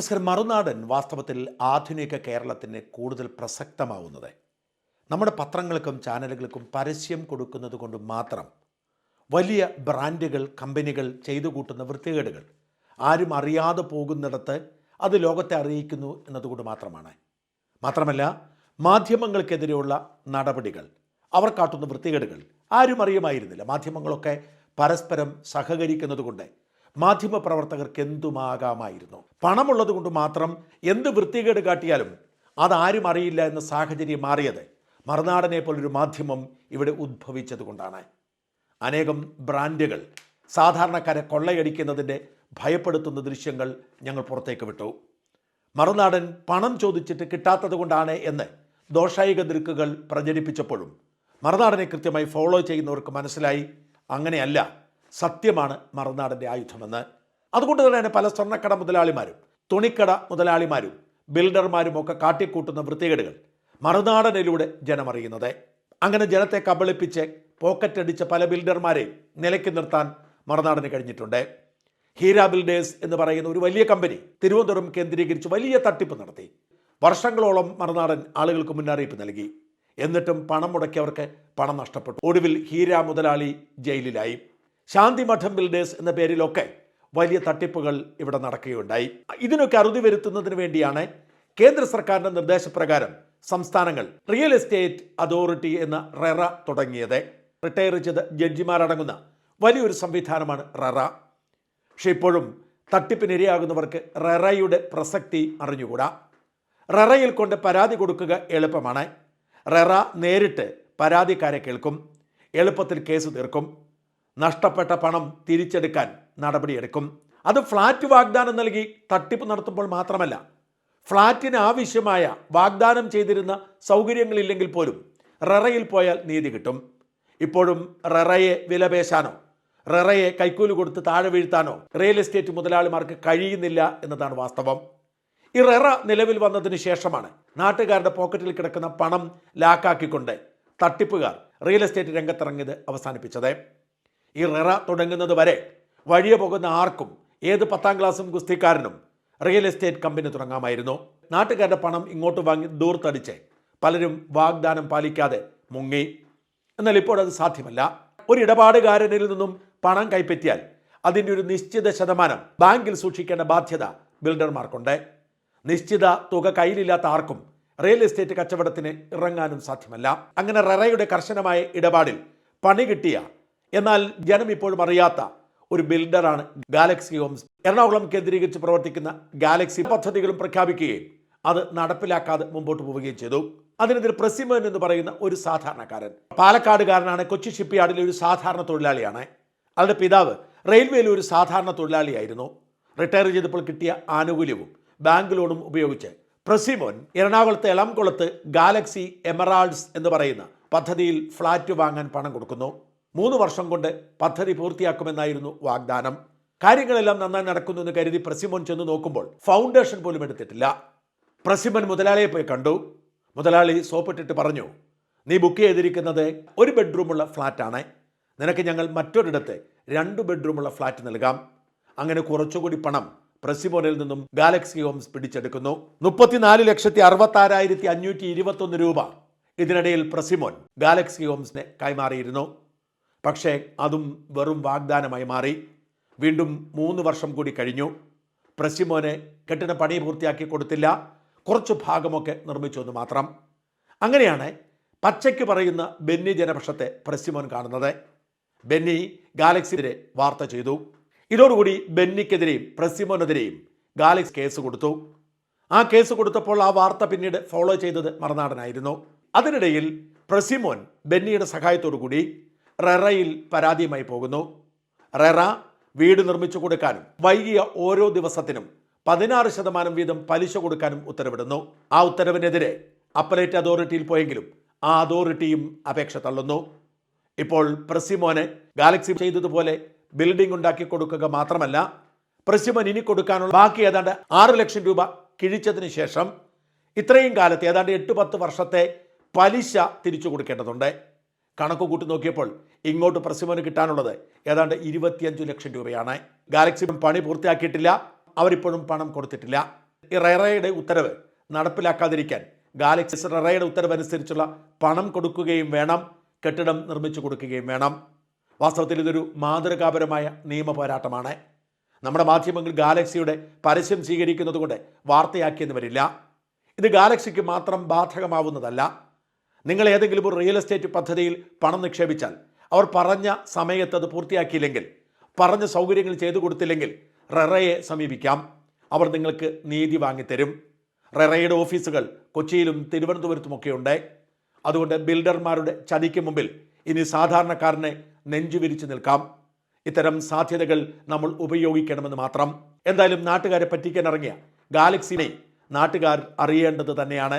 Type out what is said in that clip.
നമസ്കാരം. മറുനാടൻ വാസ്തവത്തിൽ ആധുനിക കേരളത്തിന് കൂടുതൽ പ്രസക്തമാവുന്നത്. നമ്മുടെ പത്രങ്ങൾക്കും ചാനലുകൾക്കും പരസ്യം കൊടുക്കുന്നത് കൊണ്ട് മാത്രം വലിയ ബ്രാൻഡുകൾ കമ്പനികൾ ചെയ്തു കൂട്ടുന്ന വൃത്തികേടുകൾ ആരും അറിയാതെ പോകുന്നിടത്ത് അത് ലോകത്തെ അറിയിക്കുന്നു എന്നതുകൊണ്ട് മാത്രമാണ്. മാത്രമല്ല മാധ്യമങ്ങൾക്കെതിരെയുള്ള നടപടികൾ അവർ കാട്ടുന്ന വൃത്തികേടുകൾ ആരും അറിയുമായിരുന്നില്ല. മാധ്യമങ്ങളൊക്കെ പരസ്പരം സഹകരിക്കുന്നത് കൊണ്ട് മാധ്യമപ്രവർത്തകർക്ക് എന്തുമാകാമായിരുന്നു? പണമുള്ളത് കൊണ്ട് മാത്രം എന്ത് വൃത്തികേട് കാട്ടിയാലും അതാരും അറിയില്ല എന്ന സാഹചര്യം മാറിയത് മറുനാടനെ പോലൊരു മാധ്യമം ഇവിടെ ഉദ്ഭവിച്ചത് കൊണ്ടാണ്. അനേകം ബ്രാൻഡുകൾ സാധാരണക്കാരെ കൊള്ളയടിക്കുന്നതിന്റെ ഭയപ്പെടുത്തുന്ന ദൃശ്യങ്ങൾ ഞങ്ങൾ പുറത്തേക്ക് വിട്ടു. മറുനാടൻ പണം ചോദിച്ചിട്ട് കിട്ടാത്തത് കൊണ്ടാണ് എന്ന് ദോഷായിക ദൃക്കുകൾ പ്രചരിപ്പിച്ചപ്പോഴും മറുനാടനെ കൃത്യമായി ഫോളോ ചെയ്യുന്നവർക്ക് മനസ്സിലായി. അങ്ങനെയല്ല. സത്യമാണ് മറുനാടന്റെ ആയുധമെന്ന്. അതുകൊണ്ട് തന്നെ പല സ്വർണക്കട മുതലാളിമാരും തുണിക്കട മുതലാളിമാരും ബിൽഡർമാരും ഒക്കെ കാട്ടിക്കൂട്ടുന്ന വൃത്തികേടുകൾ മറുനാടനിലൂടെ ജനമറിയുന്നത്. അങ്ങനെ ജനത്തെ കബളിപ്പിച്ച് പോക്കറ്റടിച്ച പല ബിൽഡർമാരെയും നിലയ്ക്ക് നിർത്താൻ മറുനാടന് കഴിഞ്ഞിട്ടുണ്ട്. ഹീര ബിൽഡേഴ്സ് എന്ന് പറയുന്ന ഒരു വലിയ കമ്പനി തിരുവനന്തപുരം കേന്ദ്രീകരിച്ച് വലിയ തട്ടിപ്പ് നടത്തി. വർഷങ്ങളോളം മറുനാടൻ ആളുകൾക്ക് മുന്നറിയിപ്പ് നൽകി. എന്നിട്ടും പണം മുടക്കിയവർക്ക് പണം നഷ്ടപ്പെട്ടു. ഒടുവിൽ ഹീര മുതലാളി ജയിലിലായി. ശാന്തിമഠം ബിൽഡേഴ്സ് എന്ന പേരിലൊക്കെ വലിയ തട്ടിപ്പുകൾ ഇവിടെ നടക്കുകയുണ്ടായി. ഇതിനൊക്കെ അറുതി വരുത്തുന്നതിന് വേണ്ടിയാണ് കേന്ദ്ര സർക്കാരിന്റെ നിർദ്ദേശപ്രകാരം സംസ്ഥാനങ്ങൾ റിയൽ എസ്റ്റേറ്റ് അതോറിറ്റി എന്ന റെറ തുടങ്ങിയത്. റിട്ടയർ ചെയ്ത ജഡ്ജിമാരടങ്ങുന്ന വലിയൊരു സംവിധാനമാണ് റെറ. പക്ഷെ ഇപ്പോഴും തട്ടിപ്പിനിരയാകുന്നവർക്ക് റെറയുടെ പ്രസക്തി അറിഞ്ഞുകൂടാ. റെറയിൽ കൊണ്ട് പരാതി കൊടുക്കുക എളുപ്പമാണ്. റെറ നേരിട്ട് പരാതിക്കാരെ കേൾക്കും. എളുപ്പത്തിൽ കേസ് തീർക്കും. നഷ്ടപ്പെട്ട പണം തിരിച്ചെടുക്കാൻ നടപടിയെടുക്കും. അത് ഫ്ലാറ്റ് വാഗ്ദാനം നൽകി തട്ടിപ്പ് നടത്തുമ്പോൾ മാത്രമല്ല ഫ്ളാറ്റിന് ആവശ്യമായ വാഗ്ദാനം ചെയ്തിരുന്ന സൗകര്യങ്ങളില്ലെങ്കിൽ പോലും റെറയിൽ പോയാൽ നീതി കിട്ടും. ഇപ്പോഴും റെറയെ വിലപേശാനോ റെറയെ കൈക്കൂലി കൊടുത്ത് താഴെ വീഴ്ത്താനോ റിയൽ എസ്റ്റേറ്റ് മുതലാളിമാർക്ക് കഴിയുന്നില്ല എന്നതാണ് വാസ്തവം. ഈ റെറ നിലവിൽ വന്നതിന് ശേഷമാണ് നാട്ടുകാരുടെ പോക്കറ്റിൽ കിടക്കുന്ന പണം ലാക്കാക്കിക്കൊണ്ട് തട്ടിപ്പുകാർ റിയൽ എസ്റ്റേറ്റ് രംഗത്തിറങ്ങിയത് അവസാനിപ്പിച്ചത്. ഈ റെറ തുടങ്ങുന്നത് വരെ വഴിയെ പോകുന്ന ആർക്കും ഏത് പത്താം ക്ലാസ്സും ഗുസ്തിക്കാരനും റിയൽ എസ്റ്റേറ്റ് കമ്പനി തുടങ്ങാമായിരുന്നു. നാട്ടുകാരുടെ പണം ഇങ്ങോട്ട് വാങ്ങി ദൂർത്തടിച്ച് പലരും വാഗ്ദാനം പാലിക്കാതെ മുങ്ങി. എന്നാൽ ഇപ്പോൾ അത് സാധ്യമല്ല. ഒരു ഇടപാടുകാരനിൽ നിന്നും പണം കൈപ്പറ്റിയാൽ അതിന്റെ ഒരു നിശ്ചിത ശതമാനം ബാങ്കിൽ സൂക്ഷിക്കേണ്ട ബാധ്യത ബിൽഡർമാർക്കുണ്ട്. നിശ്ചിത തുക കയ്യിലില്ലാത്ത ആർക്കും റിയൽ എസ്റ്റേറ്റ് കച്ചവടത്തിന് ഇറങ്ങാനും സാധ്യമല്ല. അങ്ങനെ റെറയുടെ കർശനമായ ഇടപാടിൽ പണി കിട്ടിയ എന്നാൽ ജനം ഇപ്പോഴും അറിയാത്ത ഒരു ബിൽഡറാണ് ഗാലക്സി ഹോംസ്. എറണാകുളം കേന്ദ്രീകരിച്ച് പ്രവർത്തിക്കുന്ന ഗാലക്സി പദ്ധതികളും പ്രഖ്യാപിക്കുകയും അത് നടപ്പിലാക്കാതെ മുമ്പോട്ട് പോവുകയും ചെയ്തു. അതിനെതിരെ പ്രസിമൻ എന്ന് പറയുന്ന ഒരു സാധാരണക്കാരൻ. പാലക്കാടുകാരനാണ്. കൊച്ചി ഷിപ്പ്യാർഡിലെ ഒരു സാധാരണ തൊഴിലാളിയാണ്. അവരുടെ പിതാവ് റെയിൽവേയിൽ ഒരു സാധാരണ തൊഴിലാളിയായിരുന്നു. റിട്ടയർ ചെയ്തപ്പോൾ കിട്ടിയ ആനുകൂല്യവും ബാങ്ക് ലോണും ഉപയോഗിച്ച് പ്രസിമോൻ എറണാകുളത്തെ എളംകുളത്ത് ഗാലക്സി എമറാൾഡ്സ് എന്ന് പറയുന്ന പദ്ധതിയിൽ ഫ്ളാറ്റ് വാങ്ങാൻ പണം കൊടുക്കുന്നു. മൂന്ന് വർഷം കൊണ്ട് പദ്ധതി പൂർത്തിയാക്കുമെന്നായിരുന്നു വാഗ്ദാനം. കാര്യങ്ങളെല്ലാം നന്നായി നടക്കുന്നു എന്ന് കരുതി പ്രസിമോൻ ചെന്ന് നോക്കുമ്പോൾ ഫൗണ്ടേഷൻ പോലും എടുത്തിട്ടില്ല. പ്രസിമൻ മുതലാളിയെ പോയി കണ്ടു. മുതലാളി സോപ്പിട്ടിട്ട് പറഞ്ഞു നീ ബുക്ക് ചെയ്തിരിക്കുന്നത് ഒരു ബെഡ്റൂമുള്ള ഫ്ലാറ്റാണ്. നിനക്ക് ഞങ്ങൾ മറ്റൊരിടത്ത് രണ്ട് ബെഡ്റൂമുള്ള ഫ്ലാറ്റ് നൽകാം. അങ്ങനെ കുറച്ചുകൂടി പണം പ്രസിമോനിൽ നിന്നും ഗാലക്സി ഹോംസ് പിടിച്ചെടുക്കുന്നു. മുപ്പത്തിനാല് ലക്ഷത്തി അറുപത്താറായിരത്തി അഞ്ഞൂറ്റി ഇരുപത്തൊന്ന് രൂപ ഇതിനിടയിൽ പ്രസിമോൻ ഗാലക്സി ഹോംസിനെ കൈമാറിയിരുന്നു. പക്ഷേ അതും വെറും വാഗ്ദാനമായി മാറി. വീണ്ടും മൂന്ന് വർഷം കൂടി കഴിഞ്ഞു. പ്രസിമോനെ കെട്ടിട പണി പൂർത്തിയാക്കി കൊടുത്തില്ല. കുറച്ച് ഭാഗമൊക്കെ നിർമ്മിച്ചു എന്ന് മാത്രം. അങ്ങനെയാണ് പച്ചയ്ക്ക് പറയുന്ന ബെന്നി ജനപക്ഷത്തെ പ്രസിമോൻ കാണുന്നത്. ബെന്നി ഗാലക്സിനെതിരെ വാർത്ത ചെയ്തു. ഇതോടുകൂടി ബെന്നിക്കെതിരെയും പ്രസിമോനെതിരെയും ഗാലക്സ് കേസ് കൊടുത്തു. ആ കേസ് കൊടുത്തപ്പോൾ ആ വാർത്ത പിന്നീട് ഫോളോ ചെയ്തത് മറുനാടനായിരുന്നു. അതിനിടയിൽ പ്രസിമോൻ ബെന്നിയുടെ സഹായത്തോടു കൂടി റെറയിൽ പരാതിയുമായി പോകുന്നു. റെറ വീട് നിർമ്മിച്ചു കൊടുക്കാനും വൈകിയ ഓരോ ദിവസത്തിനും പതിനാറ് ശതമാനം വീതം പലിശ കൊടുക്കാനും ഉത്തരവിടുന്നു. ആ ഉത്തരവിനെതിരെ അപ്പലേറ്റ് അതോറിറ്റിയിൽ പോയെങ്കിലും ആ അതോറിറ്റിയും അപേക്ഷ തള്ളുന്നു. ഇപ്പോൾ പ്രസിമോനെ ഗാലക്സി ചെയ്തതുപോലെ ബിൽഡിംഗ് ഉണ്ടാക്കി കൊടുക്കുക മാത്രമല്ല പ്രസിമോൻ ഇനി കൊടുക്കാനുള്ള ബാക്കി ഏതാണ്ട് ആറ് ലക്ഷം രൂപ കിഴിച്ചതിന് ശേഷം ഇത്രയും കാലത്ത് ഏതാണ്ട് എട്ട് പത്ത് വർഷത്തെ പലിശ തിരിച്ചു കൊടുക്കേണ്ടതുണ്ട്. കണക്ക് കൂട്ടി നോക്കിയപ്പോൾ ഇങ്ങോട്ട് പ്രസിമോന് കിട്ടാനുള്ളത് ഏതാണ്ട് ഇരുപത്തിയഞ്ച് ലക്ഷം രൂപയാണ്. ഗാലക്സി പണി പൂർത്തിയാക്കിയിട്ടില്ല. അവരിപ്പോഴും പണം കൊടുത്തിട്ടില്ല. ഈ റെറയുടെ ഉത്തരവ് നടപ്പിലാക്കാതിരിക്കാൻ ഗാലക്സി റെറയുടെ ഉത്തരവ് അനുസരിച്ചുള്ള പണം കൊടുക്കുകയും വേണം കെട്ടിടം നിർമ്മിച്ചു കൊടുക്കുകയും വേണം. വാസ്തവത്തിൽ ഇതൊരു മാതൃകാപരമായ നിയമ പോരാട്ടമാണ്. നമ്മുടെ മാധ്യമങ്ങൾ ഗാലക്സിയുടെ പരസ്യം സ്വീകരിക്കുന്നതുകൊണ്ട് വാർത്തയാക്കിയെന്ന് വരില്ല. ഇത് ഗാലക്സിക്ക് മാത്രം ബാധകമാവുന്നതല്ല. നിങ്ങൾ ഏതെങ്കിലും ഒരു റിയൽ എസ്റ്റേറ്റ് പദ്ധതിയിൽ പണം നിക്ഷേപിച്ചാൽ അവർ പറഞ്ഞ സമയത്ത് അത് പൂർത്തിയാക്കിയില്ലെങ്കിൽ പറഞ്ഞ സൗകര്യങ്ങൾ ചെയ്തു കൊടുത്തില്ലെങ്കിൽ റെറയെ സമീപിക്കാം. അവർ നിങ്ങൾക്ക് നീതി വാങ്ങിത്തരും. റെറയുടെ ഓഫീസുകൾ കൊച്ചിയിലും തിരുവനന്തപുരത്തുമൊക്കെ ഉണ്ട് അതുകൊണ്ട് ബിൽഡർമാരുടെ ചതിക്ക് മുമ്പിൽ ഇനി സാധാരണക്കാരനെ നെഞ്ചുവിരിച്ചു നിൽക്കാം. ഇത്തരം സാധ്യതകൾ നമ്മൾ ഉപയോഗിക്കണമെന്ന് മാത്രം. എന്തായാലും നാട്ടുകാരെ പറ്റിക്കാൻ ഇറങ്ങിയ ഗാലക്സിനെ നാട്ടുകാർ അറിയേണ്ടത് തന്നെയാണ്.